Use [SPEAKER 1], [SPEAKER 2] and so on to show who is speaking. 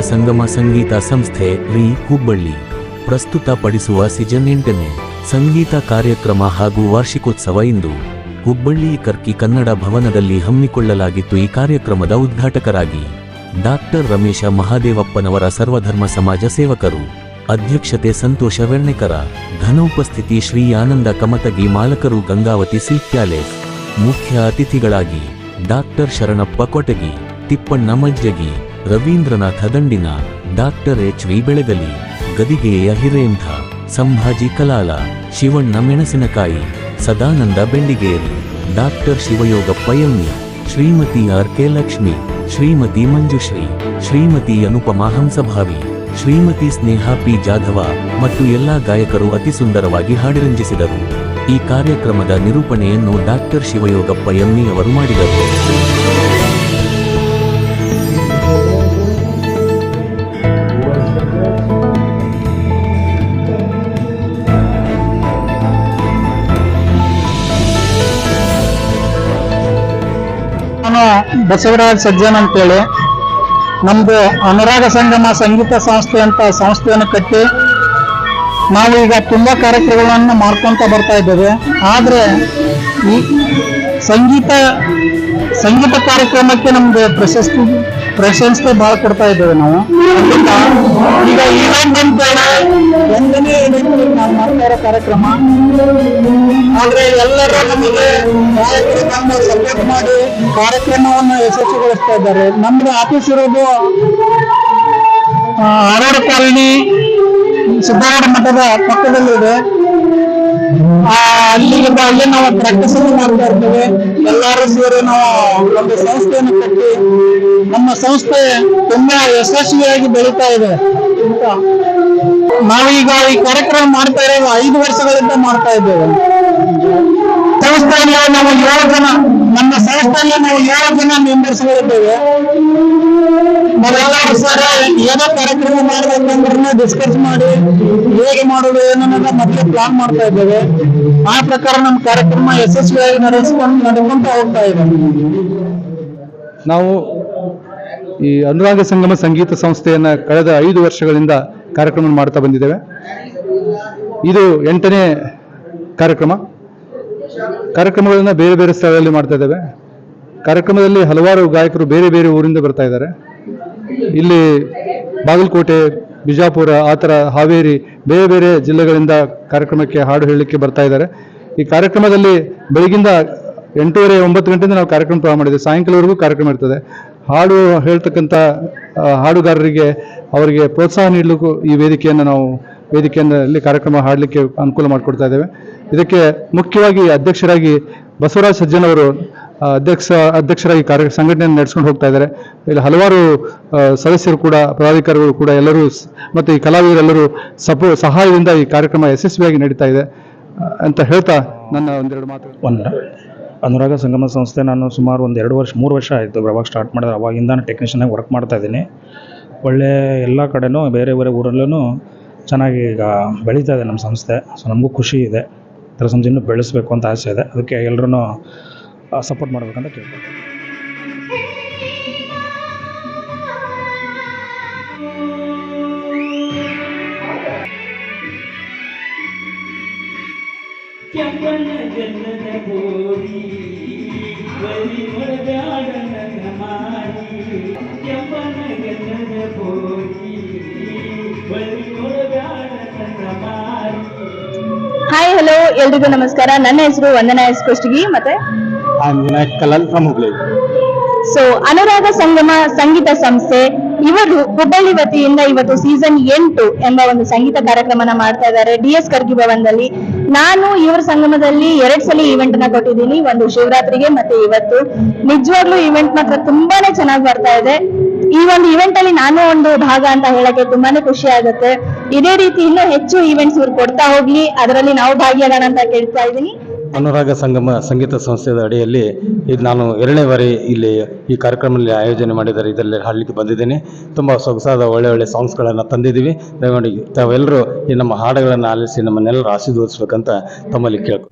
[SPEAKER 1] ಸಂಗಮ ಸಂಗೀತ ಸಂಸ್ಥೆ ವಿ ಹುಬ್ಬಳ್ಳಿ. ಪ್ರಸ್ತುತ ಪಡಿಸುವ ಸೀಸನ್ ಎಂಟನೇ ಸಂಗೀತ ಕಾರ್ಯಕ್ರಮ ಹಾಗೂ ವಾರ್ಷಿಕೋತ್ಸವ ಇಂದು. ಹುಬ್ಬಳ್ಳಿ, ಕರ್ಕಿ ಕನ್ನಡ ಭವನದಲ್ಲಿ ಹಮ್ಮಿಕೊಳ್ಳಲಾಗಿತ್ತು ಈ ಕಾರ್ಯಕ್ರಮದ ಉದ್ಘಾಟಕರಾಗಿ ಡಾಕ್ಟರ್ ರಮೇಶ ಮಹಾದೇವಪ್ಪನವರ ಸರ್ವಧರ್ಮ ಸಮಾಜ ಸೇವಕರು. ಅಧ್ಯಕ್ಷತೆ ಸಂತೋಷ ವೆರ್ಣೆಕರ. ಘನೋಪಸ್ಥಿತಿ ಶ್ರೀ ಆನಂದ ಕಮತಗಿ ಮಾಲಕರು ಗಂಗಾವತಿ ಸಿ ಪ್ಯಾಲೇಸ್. ಮುಖ್ಯ ಅತಿಥಿಗಳಾಗಿ ಡಾಕ್ಟರ್ ಶರಣಪ್ಪ ಕೊಟಗಿ, ತಿಪ್ಪಣ್ಣ ಮಜ್ಜಗಿ ರವೀಂದ್ರನಾಥ ದಂಡಿನ ಡಾಕ್ಟರ್ ಎಚ್ ವಿ ಬೆಳಗಲಿ, ಗದಿಗೆಯ ಹಿರೇಂಥ Sambhaji Kalal, Shivanna Menasinakayi, Sadananda Bendigeri, doctor Shivayogappa Shrimati R K Lakshmi, Shrimati Manjushree, Shrimati Anupama Hamsabhavi, Shrimati Sneha P Jadhav ಮತ್ತು ಎಲ್ಲಾ ಗಾಯಕರು ಅತಿ ಸುಂದರವಾಗಿ ಹಾಡಿರಂಜಿಸಿದರು. ಈ ಕಾರ್ಯಕ್ರಮದ ನಿರೂಪಣೆಯನ್ನು ಡಾಕ್ಟರ್ ಶಿವಯೋಗಪ್ಪ ಎಮ್ಮಿ ಅವರು ಮಾಡಿದರು.
[SPEAKER 2] ಬಸವರಾಜ್ ಸಜ್ಜನ್ ಅಂತೇಳಿ. ನಮ್ದು ಅನುರಾಗ ಸಂಗಮ ಸಂಗೀತ ಸಂಸ್ಥೆ ಅಂತ ಸಂಸ್ಥೆಯನ್ನು ಕಟ್ಟಿ ನಾವು ಈಗ ತುಂಬಾ ಕಾರ್ಯಕ್ರಮಗಳನ್ನು ಮಾಡ್ಕೊಂತ ಬರ್ತಾ ಇದ್ದೇವೆ. ಆದ್ರೆ ಈ ಸಂಗೀತ ಸಂಗೀತ ಕಾರ್ಯಕ್ರಮಕ್ಕೆ ನಮ್ದು ಪ್ರಶಸ್ತಿ ಪ್ರಶಸ್ತಿ ಬಹಳ ಕೊಡ್ತಾ ಇದ್ದೇವೆ ನಾವು. ಈಗ ಈವೆಂಟ್ ಅಂತ ಒಂದನೇ event ನಾವು ಮಾಡ್ತಾ ಇರೋ ಕಾರ್ಯಕ್ರಮ. ಆದ್ರೆ ಎಲ್ಲರೂ ನಮಗೆ ನಮ್ಮ ಸಪೋರ್ಟ್ ಮಾಡಿ ಕಾರ್ಯಕ್ರಮವನ್ನು ಯಶಸ್ವಿಗೊಳಿಸ್ತಾ ಇದ್ದಾರೆ. ನಮ್ದು ಆಫೀಸ್ ಇರೋದು ಆರೋಡ್ ಕಾಲನಿ ಸಿದ್ದಾರೂಢ ಮಠದ ಪಕ್ಕದಲ್ಲಿದೆ. ಅಲ್ಲಿಗೆ ಬ- ನಾವು ಪ್ರಾಕ್ಟೀಸ್ ಮಾಡ್ತಾ ಇರ್ತೇವೆ ಎಲ್ಲರೂ ಸೇರಿ ನಾವು ಒಂದು ಸಂಸ್ಥೆಯನ್ನು ಕಟ್ಟಿ ನಮ್ಮ ಸಂಸ್ಥೆ ತುಂಬಾ ಯಶಸ್ವಿಯಾಗಿ ಬೆಳೀತಾ ಇದೆ ನಾವು ನಾವೀಗ ಈ ಕಾರ್ಯಕ್ರಮ ಮಾಡ್ತಾ ಇರೋ ಐದು ವರ್ಷಗಳಿಂದ ಮಾಡ್ತಾ ಇದ್ದೇವೆ. ಸಂಸ್ಥೆಯಲ್ಲಿ ನಾವು ಏಳು ಜನ, ನಮ್ಮ ಸಂಸ್ಥೆಯಲ್ಲಿ ನಾವು ಏಳು ಜನ ಮೆಂಬರ್ಸ್ಗಳಿದ್ದೇವೆ ನಾವೆಲ್ಲರೂ ಸರ್ ಏನೋ ಕಾರ್ಯಕ್ರಮ ಮಾಡ್ಬೇಕಂದ್ರೆ ಡಿಸ್ಕಸ್ ಮಾಡಿ, ಹೇಗೆ ಮಾಡೋದು ಏನನ್ನ ಮತ್ತೆ ಪ್ಲಾನ್ ಮಾಡ್ತಾ ಇದ್ದೇವೆ. ಆ ಪ್ರಕಾರ ನಮ್ಮ ಕಾರ್ಯಕ್ರಮ ಯಶಸ್ವಿಯಾಗಿ ನಡೆಸ್ಕೊಂಡು ನಡ್ಕೊಂತ ಹೋಗ್ತಾ ಇದೆ.
[SPEAKER 3] ನಾವು ಈ ಅನುರಾಗ ಸಂಗಮ ಸಂಗೀತ ಸಂಸ್ಥೆಯನ್ನ ಕಳೆದ ಐದು ವರ್ಷಗಳಿಂದ ಕಾರ್ಯಕ್ರಮ ಮಾಡ್ತಾ ಬಂದಿದ್ದೇವೆ. ಇದು ಎಂಟನೇ ಕಾರ್ಯಕ್ರಮ. ಕಾರ್ಯಕ್ರಮಗಳನ್ನು ಬೇರೆ ಬೇರೆ ಸ್ಥಳದಲ್ಲಿ ಮಾಡ್ತಾ ಇದ್ದೇವೆ. ಕಾರ್ಯಕ್ರಮದಲ್ಲಿ ಹಲವಾರು ಗಾಯಕರು ಬೇರೆ ಬೇರೆ ಊರಿಂದ ಬರ್ತಾ ಇದ್ದಾರೆ. ಇಲ್ಲಿ ಬಾಗಲಕೋಟೆ ಬಿಜಾಪುರ ಆ ಥರ ಹಾವೇರಿ ಬೇರೆ ಬೇರೆ ಜಿಲ್ಲೆಗಳಿಂದ ಕಾರ್ಯಕ್ರಮಕ್ಕೆ ಹಾಡು ಹೇಳಲಿಕ್ಕೆ ಬರ್ತಾ ಇದ್ದಾರೆ. ಈ ಕಾರ್ಯಕ್ರಮದಲ್ಲಿ ಬೆಳಗಿಂದ ಎಂಟೂವರೆ ಒಂಬತ್ತು ಗಂಟೆಯಿಂದ ನಾವು ಕಾರ್ಯಕ್ರಮ ಪ್ರಾರಂಭ ಮಾಡಿದ್ದೇವೆ. ಸಾಯಂಕಾಲವರೆಗೂ ಕಾರ್ಯಕ್ರಮ ಇರ್ತದೆ. ಹಾಡು ಹೇಳ್ತಕ್ಕಂಥ ಹಾಡುಗಾರರಿಗೆ ಅವರಿಗೆ ಪ್ರೋತ್ಸಾಹ ನೀಡಲಿಕ್ಕೂ ಈ ವೇದಿಕೆಯನ್ನು ನಾವು ವೇದಿಕೆಯಲ್ಲಿ ಕಾರ್ಯಕ್ರಮ ಹಾಡಲಿಕ್ಕೆ ಅನುಕೂಲ ಮಾಡಿಕೊಡ್ತಾ ಇದ್ದೇವೆ. ಇದಕ್ಕೆ ಮುಖ್ಯವಾಗಿ ಅಧ್ಯಕ್ಷರಾಗಿ ಬಸವರಾಜ್ ಸಜ್ಜನ್ ಅವರು ಆ, ಅಧ್ಯಕ್ಷ, ಅಧ್ಯಕ್ಷರಾಗಿ ಕಾರ್ಯ, ಸಂಘಟನೆಯನ್ನು ನಡೆಸ್ಕೊಂಡು ಹೋಗ್ತಾ ಇದ್ದಾರೆ. ಇಲ್ಲಿ ಹಲವಾರು ಸದಸ್ಯರು ಕೂಡ ಪದಾಧಿಕಾರಿಗಳು ಕೂಡ ಎಲ್ಲರೂ ಮತ್ತು ಈ ಕಲಾವಿದರೆಲ್ಲರೂ ಸಪೋ, ಸಹಾಯದಿಂದ ಈ ಕಾರ್ಯಕ್ರಮ ಯಶಸ್ವಿಯಾಗಿ ನಡೀತಾ ಇದೆ. ಅಂತ ಹೇಳ್ತಾ ನನ್ನ ಒಂದೆರಡು ಮಾತು
[SPEAKER 4] ಒಂದು, ಅನುರಾಗ ಸಂಗಮ ಸಂಸ್ಥೆ ನಾನು ಸುಮಾರು ಒಂದು ಎರಡು ವರ್ಷ, ಮೂರು ವರ್ಷ ಆಯಿತು ಅವಾಗ ಸ್ಟಾರ್ಟ್ ಮಾಡಿದ್ರೆ. ಅವಾಗಿಂದ ಟೆಕ್ನಿಷಿಯನ್ ಆಗಿ ವರ್ಕ್ ಮಾಡ್ತಾ ಇದ್ದೀನಿ. ಒಳ್ಳೆ ಎಲ್ಲ ಕಡೆನೂ, ಬೇರೆ ಬೇರೆ ಊರಲ್ಲೂ ಚೆನ್ನಾಗಿ ಈಗ ಬೆಳೀತಾ ಇದೆ ನಮ್ಮ ಸಂಸ್ಥೆ. ಸೊ ನಮಗೂ ಖುಷಿ ಇದೆ. ಥರ ಸಂಸ್ಥೆಯನ್ನು ಬೆಳೆಸಬೇಕು ಅಂತ ಆಸೆ ಇದೆ. ಅದಕ್ಕೆ ಎಲ್ಲರೂ ಸಪೋರ್ಟ್ ಮಾಡಬೇಕಂತ
[SPEAKER 5] ಮಾರಿ
[SPEAKER 6] ಹಾಯ್ ಹಲೋ ಎಲ್ರಿಗೂ ನಮಸ್ಕಾರ. ನನ್ನ ಹೆಸರು ವಂದನಾ ಎಸ್ ಕುಷ್ಟಗಿ ಮತ್ತೆ
[SPEAKER 2] ವಿನಾಯಕ್
[SPEAKER 6] ಸೊ ಅನುರಾಗ ಸಂಗಮ ಸಂಗೀತ ಸಂಸ್ಥೆ, ಇವರು ಹುಬ್ಬಳ್ಳಿ ವತಿಯಿಂದ ಇವತ್ತು ಸೀಸನ್ ಎಂಟು ಎಂಬ ಒಂದು ಸಂಗೀತ ಕಾರ್ಯಕ್ರಮನ ಮಾಡ್ತಾ ಇದ್ದಾರೆ. ಡಿ ಎಸ್ ಕರ್ಗಿ ಭವನದಲ್ಲಿ ನಾನು ಇವರ ಸಂಗಮದಲ್ಲಿ ಎರಡ್ ಸಲ ಈವೆಂಟ್ನ ಕೊಟ್ಟಿದ್ದೀನಿ. ಒಂದು ಶಿವರಾತ್ರಿಗೆ ಮತ್ತೆ ಇವತ್ತು. ನಿಜವಾಗ್ಲೂ ಈವೆಂಟ್ ಮಾತ್ರ ತುಂಬಾನೇ ಚೆನ್ನಾಗಿ ಬರ್ತಾ ಇದೆ. ಈ ಒಂದು ಈವೆಂಟ್ ಅಲ್ಲಿ ನಾನು ಒಂದು ಭಾಗ ಅಂತ ಹೇಳಕ್ಕೆ ತುಂಬಾನೇ ಖುಷಿ ಆಗುತ್ತೆ. ಇದೇ ರೀತಿ ಇನ್ನೂ ಹೆಚ್ಚು ಈವೆಂಟ್ಸ್ ಇವ್ರು ಕೊಡ್ತಾ ಹೋಗ್ಲಿ. ಅದರಲ್ಲಿ ನಾವು ಭಾಗಿಯಾಗೋಣ ಅಂತ ಕೇಳ್ತಾ ಇದ್ದೀನಿ.
[SPEAKER 7] ಅನುರಾಗ ಸಂಗಮ ಸಂಗೀತ ಸಂಸ್ಥೆಯ ಅಡಿಯಲ್ಲಿ ಇದು ನಾನು ಎರಡನೇ ಬಾರಿ ಇಲ್ಲಿ ಈ ಕಾರ್ಯಕ್ರಮದಲ್ಲಿ ಆಯೋಜನೆ ಮಾಡಿದ್ದಾರೆ. ಇದರಲ್ಲಿ ಹಾಡಲಿಕ್ಕೆ ಬಂದಿದ್ದೇನೆ. ತುಂಬ ಸೊಗಸಾದ ಒಳ್ಳೆ ಒಳ್ಳೆ ಸಾಂಗ್ಸ್ಗಳನ್ನು ತಂದಿದ್ದೀವಿ. ದಯಮಾಡಿ ತಾವೆಲ್ಲರೂ ಈ ನಮ್ಮ ಹಾಡುಗಳನ್ನು ಆಲಿಸಿ ನಮ್ಮನ್ನೆಲ್ಲರೂ ಆಶೀರ್ವದಿಸ್ಬೇಕಂತ ತಮ್ಮಲ್ಲಿ ಕೇಳ್ಕೊ